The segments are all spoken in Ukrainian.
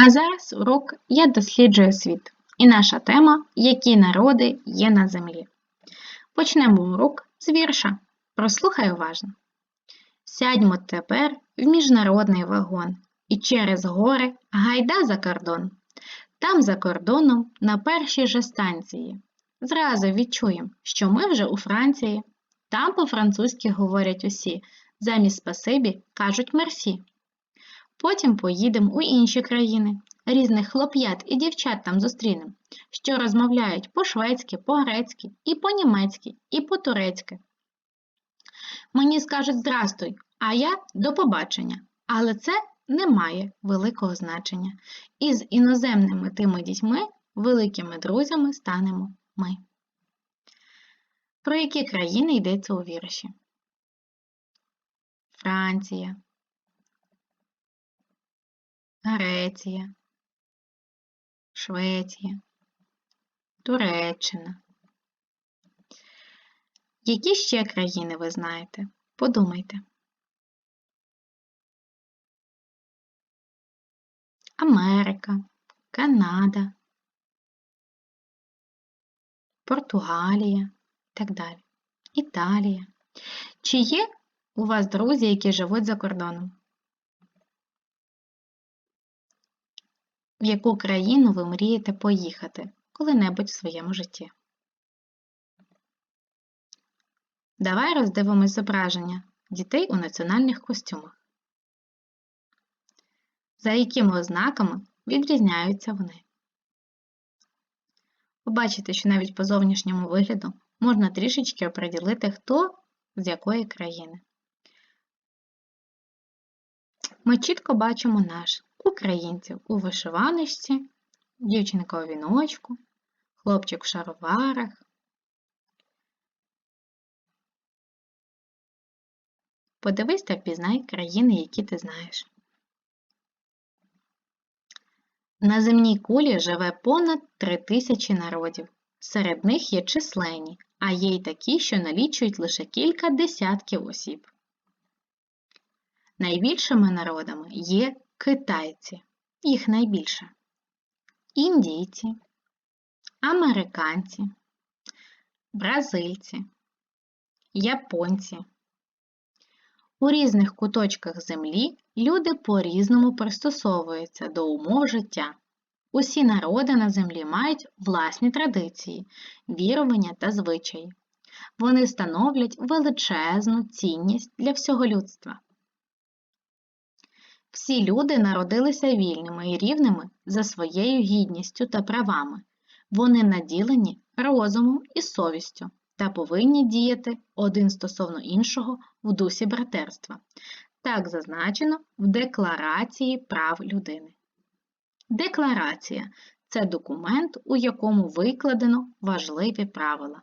А зараз урок Я досліджую світ. І наша тема Які народи є на землі. Почнемо урок з вірша. Прослухай уважно. Сядьмо тепер в міжнародний вагон і через гори гайда за кордон. Там за кордоном на першій же станції. Зразу відчуємо, що ми вже у Франції. Там по-французьки говорять усі, замість спасибі кажуть мерсі. Потім поїдемо у інші країни. Різних хлоп'ят і дівчат там зустрінемо, що розмовляють по-шведськи, по-грецьки, і по-німецьки, і по-турецьки. Мені скажуть здрастуй, а я до побачення. Але це не має великого значення. І з іноземними тими дітьми, великими друзями станемо ми. Про які країни йдеться у вірші? Франція, Греція, Швеція, Туреччина. Які ще країни ви знаєте? Подумайте. Америка, Канада, Португалія і так далі. Італія. Чи є у вас друзі, які живуть за кордоном? В яку країну ви мрієте поїхати коли-небудь в своєму житті? Давай роздивимось зображення дітей у національних костюмах. За якими ознаками відрізняються вони? Побачите, що навіть по зовнішньому вигляду можна трішечки оприділити, хто з якої країни. Ми чітко бачимо наш українців у вишиваночці, дівчинка у віночку, хлопчик в шароварах. Подивись та впізнай країни, які ти знаєш. На земній кулі живе понад три тисячі народів. Серед них є численні, а є й такі, що налічують лише кілька десятків осіб. Найбільшими народами є китайці, їх найбільше, індійці, американці, бразильці, японці. У різних куточках землі люди по-різному пристосовуються до умов життя. Усі народи на землі мають власні традиції, вірування та звичаї. Вони становлять величезну цінність для всього людства. Всі люди народилися вільними і рівними за своєю гідністю та правами. Вони наділені розумом і совістю та повинні діяти один стосовно іншого в дусі братерства. Так зазначено в Декларації прав людини. Декларація це документ, у якому викладено важливі правила,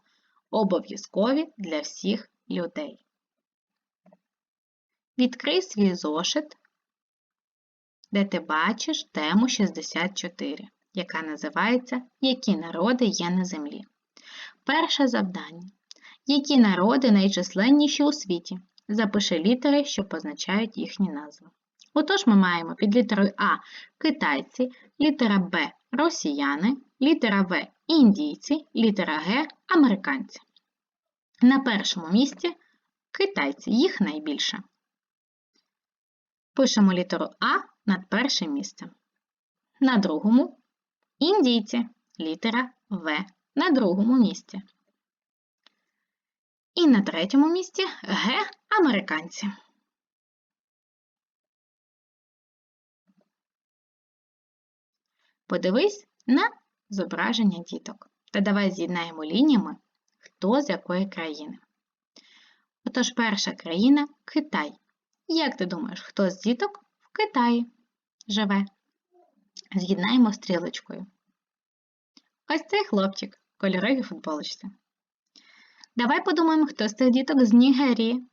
обов'язкові для всіх людей. Відкрий свій зошит, де ти бачиш тему 64, яка називається Які народи є на землі. Перше завдання. Які народи найчисленніші у світі? Запиши літери, що позначають їхні назви. Отож, ми маємо під літерою А китайці, літера Б росіяни, літера В індійці, літера Г американці. На першому місці китайці, їх найбільше. Пишемо літеру А над першим місцем. На другому індійці, літера В на другому місці. І на третьому місці Г американці. Подивись на зображення діток. Та давай з'єднаємо лініями, хто з якої країни. Отож, перша країна Китай. Як ти думаєш, хто з діток в Китаї живе? З'єднаємо стрілочкою. Ось цей хлопчик в кольоровій футболочці. Давай подумаємо, хто з цих діток з Нігерії.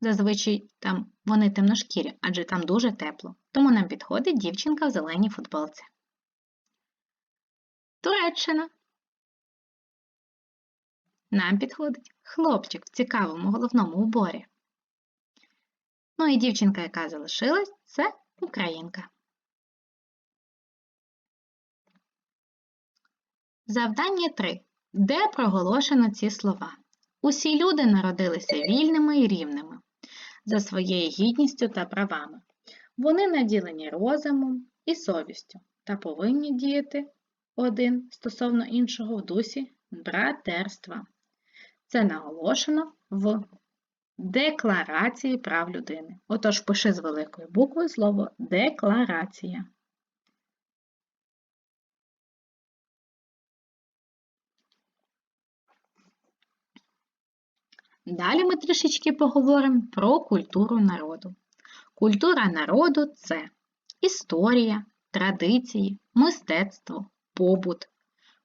Зазвичай там вони темношкірі, адже там дуже тепло, тому нам підходить дівчинка в зеленій футболці. Туреччина. Нам підходить хлопчик в цікавому головному уборі. Ну і дівчинка, яка залишилась, це українка. Завдання 3. Де проголошено ці слова? Усі люди народилися вільними і рівними за своєю гідністю та правами. Вони наділені розумом і совістю та повинні діяти один стосовно іншого в дусі братерства. Це наголошено в Декларації прав людини. Отож, пиши з великої букви слово декларація. Далі ми трішечки поговоримо про культуру народу. Культура народу це історія, традиції, мистецтво, побут.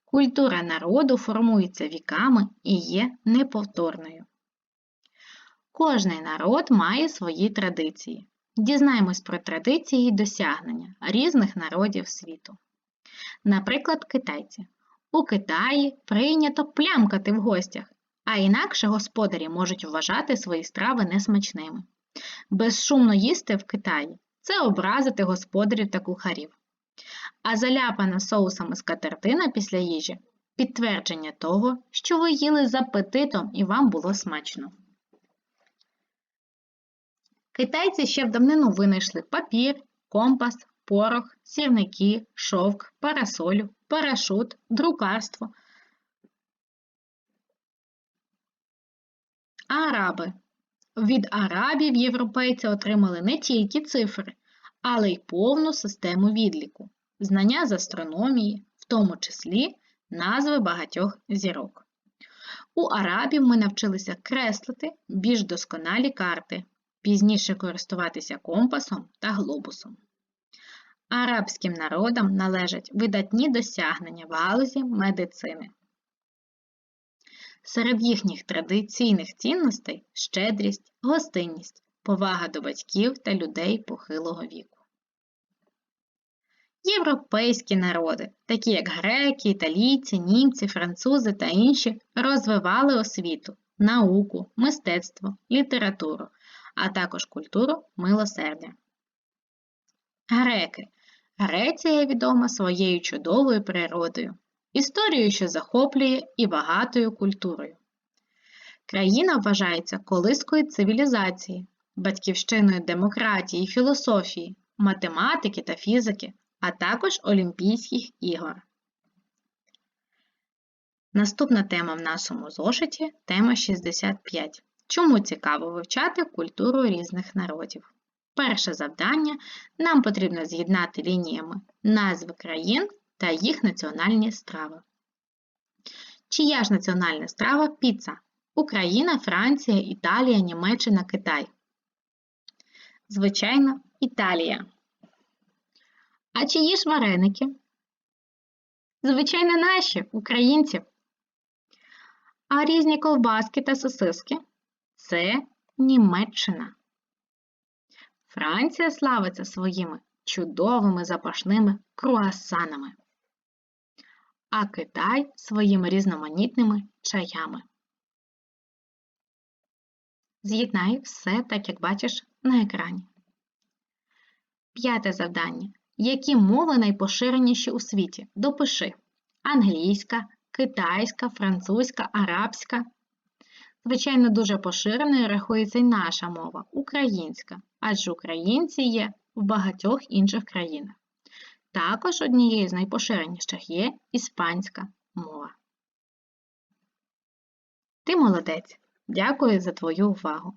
Культура народу формується віками і є неповторною. Кожний народ має свої традиції. Дізнаємось про традиції і досягнення різних народів світу. Наприклад, китайці. У Китаї прийнято плямкати в гостях, а інакше господарі можуть вважати свої страви несмачними. Безшумно їсти в Китаї це образити господарів та кухарів. А заляпана соусами скатертина після їжі підтвердження того, що ви їли з апетитом і вам було смачно. Китайці ще в давнину винайшли папір, компас, порох, сірники, шовк, парасолю, парашут, друкарство. Араби. Від арабів європейці отримали не тільки цифри, але й повну систему відліку, знання з астрономії, в тому числі назви багатьох зірок. У арабів ми навчилися креслити більш досконалі карти, пізніше користуватися компасом та глобусом. Арабським народам належать видатні досягнення в галузі медицини. Серед їхніх традиційних цінностей щедрість, гостинність, повага до батьків та людей похилого віку. Європейські народи, такі як греки, італійці, німці, французи та інші, розвивали освіту, науку, мистецтво, літературу, а також культуру милосердя. Греки. Греція відома своєю чудовою природою, історією, що захоплює і багатою культурою. Країна вважається колискою цивілізації, батьківщиною демократії, філософії, математики та фізики, а також Олімпійських ігор. Наступна тема в нашому зошиті тема 65. Чому цікаво вивчати культуру різних народів? Перше завдання нам потрібно з'єднати лініями назви країн та їх національні страви. Чия ж національна страва піца? Україна, Франція, Італія, Німеччина, Китай. Звичайно, Італія. А чиї ж вареники? Звичайно, наші, українці. А різні ковбаски та сосиски це Німеччина. Франція славиться своїми чудовими запашними круасанами, а Китай своїми різноманітними чаями. З'єднай все так, як бачиш на екрані. П'яте завдання. Які мови найпоширеніші у світі? Допиши англійська, китайська, французька, арабська. Звичайно, дуже поширеною рахується й наша мова українська, адже українці є в багатьох інших країнах. Також однією з найпоширеніших є іспанська мова. Ти молодець! Дякую за твою увагу!